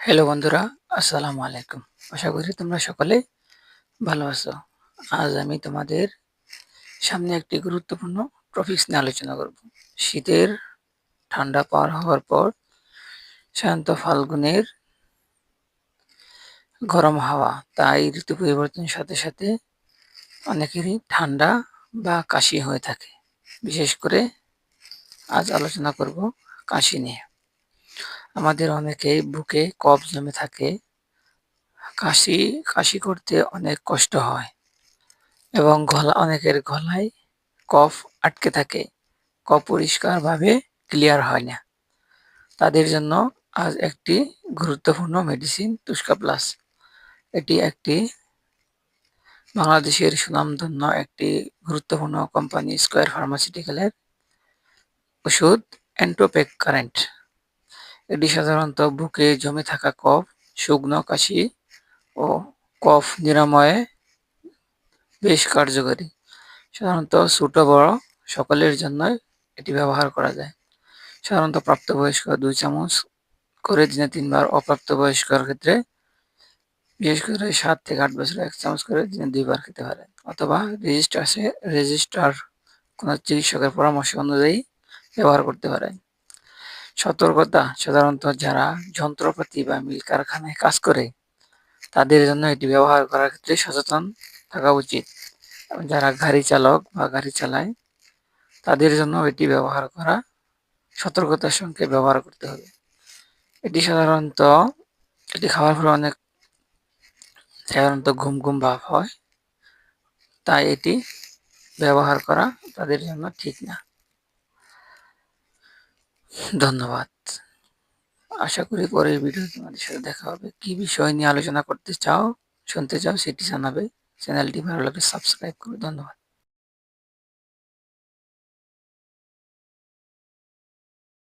Hello বন্ধুরা, আসসালামু আলাইকুম। আশা করি তোমরা সকলে ভালো আছো। আজ আমি তোমাদের সামনে একটি গুরুত্বপূর্ণ টপিক্স নিয়ে আলোচনা করব। শীতের ঠান্ডা পার হওয়ার পর শান্ত ফাল্গুনের গরম হাওয়া, তাই ঋতু পরিবর্তনের সাথে সাথে অনেকেরই ঠান্ডা বা কাশি হয়ে থাকে। বিশেষ করে আজ আলোচনা করব কাশি নিয়ে। আমাদের অনেকেই বুকে কফ জমে থাকে। কাশি কাশি করতে অনেক কষ্ট হয় এবং গলা, অনেকের গলায় কফ আটকে থাকে। কফ পরিষ্কারভাবে ক্লিয়ার হয় না। তাদের জন্য আজ একটি গুরুত্বপূর্ণ মেডিসিন তুষ্কা প্লাস এটি একটি বাংলাদেশের সুনামধন্য একটি গুরুত্বপূর্ণ কোম্পানি স্কোয়ার ফার্মাসিউটিক্যালের ওষুধ অ্যান্টোপেক কারেন্ট এটি সাধারণত বুকে জমে থাকা কফ, শুকনো কাশি ও কফ নিরাময়ে বেশ কার্যকরী। সাধারণত ছোট, বড় সকলের জন্য এটি ব্যবহার করা যায়। সাধারণত প্রাপ্তবয়স্ক দুই চামচ করে দিনে তিনবার অপ্রাপ্তবয়স্কর ক্ষেত্রে বিশেষ করে সাত থেকে আট বছর এক চামচ করে দিনে দুইবার খেতে পারেন অথবা রেজিস্টার রেজিস্টার কোনো চিকিৎসকের পরামর্শ অনুযায়ী ব্যবহার করতে পারেন সতর্কতা সাধারণত যারা যন্ত্রপাতি বা মিল কারখানায় কাজ করে, তাদের জন্য এটি ব্যবহার করার ক্ষেত্রে সচেতন থাকা উচিত। যারা গাড়ি চালক বা গাড়ি চালায়, তাদের জন্য এটি ব্যবহার করা, সতর্কতার সঙ্গে ব্যবহার করতে হবে। এটি সাধারণত, এটি খাওয়ার পরে অনেক, সাধারণত ঘুম ঘুম ভাব হয়, তাই এটি ব্যবহার করা তাদের জন্য ঠিক না। ধন্যবাদ। আশা করি পরের ভিডিও তোমাদের সাথে দেখা হবে। কি বিষয় নিয়ে আলোচনা করতে চাও, শুনতে চাও সেটি জানাবে। চ্যানেলটি ভালো লাগলে সাবস্ক্রাইব করবে ধন্যবাদ।